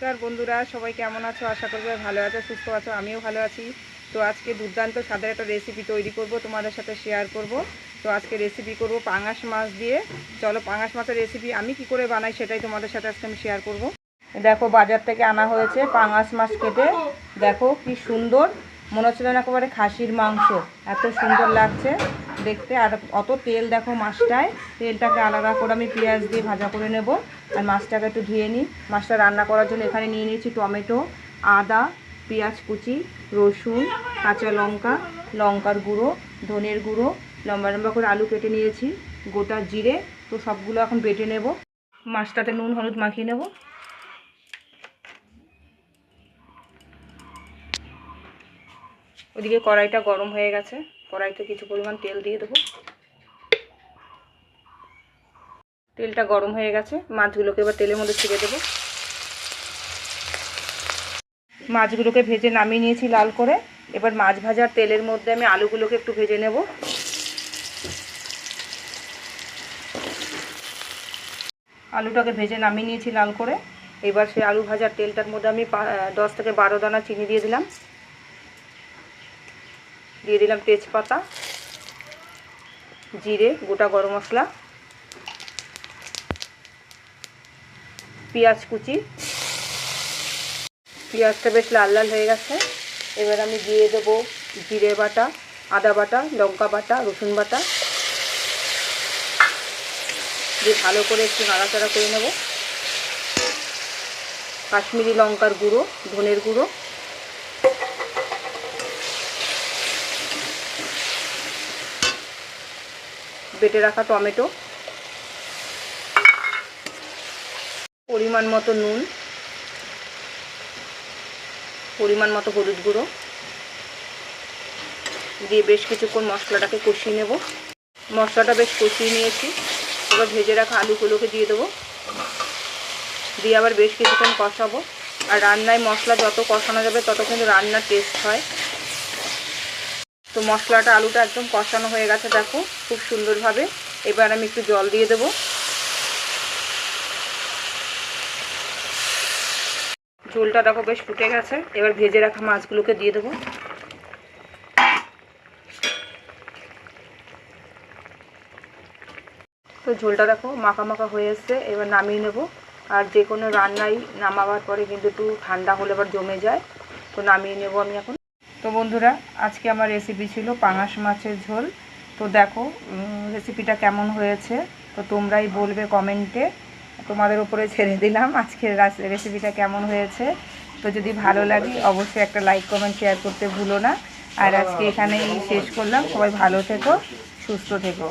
নমস্কার বন্ধুরা, সবাই কেমন আছো? আশা করব ভালো আছো, সুস্থ আছো, আমিও ভালো আছি। তো আজকে দুর্দান্ত স্বাদের একটা রেসিপি তৈরি করব, তোমাদের সাথে শেয়ার করব। তো আজকে রেসিপি করব পাঙাশ মাছ দিয়ে। চলো পাঙাশ মাছের রেসিপি আমি কি করে বানাই সেটাই তোমাদের সাথে আজকে আমি শেয়ার করব। দেখো, বাজার থেকে আনা হয়েছে পাঙাশ মাছ কেটে। দেখো কি সুন্দর, মনে হচ্ছে যেন একেবারে খাসির মাংস, এত সুন্দর লাগছে। দেখতে। আর অত তেল দেখো মাছটায়। তেলটাকে আলাদা করে আমি পেঁয়াজ দিয়ে ভাজা করে নেব। আর মাছটাকে একটু ধুয়ে নিই। মাছটা রান্না করার জন্য এখানে নিয়ে নিয়েছি টমেটো, আদা, পেঁয়াজ কুচি, রসুন, কাঁচা লঙ্কা, লঙ্কার গুঁড়ো, ধনের গুঁড়ো, লম্বা লম্বা করে আলু কেটে নিয়েছি, গোটা জিরে। তো সবগুলো এখন বেটে নেব। মাছটাতে নুন, হলুদ মাখিয়ে নেব। ওদিকে কড়াইটা গরম হয়ে গেছে। কড়াইতে কিছু পরিমাণ তেল দিয়ে দেবো। তেলটা গরম হয়ে গেছে। মাছগুলোকে এবার তেলের মধ্যে ছেড়ে দেবো। মাছগুলোকে ভেজে নামিয়ে নিয়েছি লাল করে। এবার মাছ ভাজার তেলের মধ্যে আমি আলুগুলোকে একটু ভেজে নেব। আলুটাকে ভেজে নামিয়ে নিয়েছি লাল করে। এবার সেই আলু ভাজার তেলটার মধ্যে আমি দশ থেকে বারো দানা চিনি দিয়ে দিলাম। দিয়ে দিলাম তেজপাতা, জিরে, গোটা গরম মশলা, পেঁয়াজ কুচি। পেঁয়াজটা বেশ লাল লাল হয়ে গেছে। এবার আমি দিয়ে দেবো জিরে বাটা, আদা বাটা, লঙ্কা বাটা, রসুন বাটা। দিয়ে ভালো করে একটু নাড়াচাড়া করে নেব। কাশ্মীরি লঙ্কার গুঁড়ো, ধনের গুঁড়ো। বেটে রাখা টমেটো। পরিমাণ মতো নুন। পরিমাণ মতো হলুদ গুঁড়ো। দিয়ে বেশ কিছুক্ষণ মশলাটাকে কষিয়ে নেব। মশলাটা বেশ কষিয়ে নিয়েছি। এবার ভেজে রাখা আলুগুলোকে দিয়ে দেবো। দিয়ে আবার বেশ কিছুক্ষণ কষাবো। আর রান্নায় মশলা যত কষানো যাবে তত কিন্তু রান্নার টেস্ট হয়। তো মশলাটা আলুটা একদম কষানো হয়ে গেছে, দেখো, খুব সুন্দরভাবে। এবার আমি একটু জল দিয়ে দেবো। ঝোলটা দেখো বেশ ফুটে গেছে। এবার ভেজে রাখা মাছগুলোকে দিয়ে দেবো। তো ঝোলটা দেখো মাখা মাখা হয়ে এসছে, এবার নামিয়ে নেব। আর যে কোনো রান্নাই নামাবার পরে কিন্তু একটু ঠান্ডা হলে আবার জমে যায়। তো নামিয়ে নেব আমি এখন। তো বন্ধুরা, আজকে আমার রেসিপি ছিল পাঙাশ মাছের ঝোল। তো দেখো রেসিপিটা কেমন হয়েছে? তো তোমরাই বলবে কমেন্টে। তোমাদের উপরে ছেড়ে দিলাম আজকের রেসিপিটা কেমন হয়েছে। তো যদি ভালো লাগে, অবশ্যই একটা লাইক কমেন্ট শেয়ার করতে ভুলো না। আর আজকে এখানেই শেষ করলাম। সবাই ভালো থেকো, সুস্থ থেকো।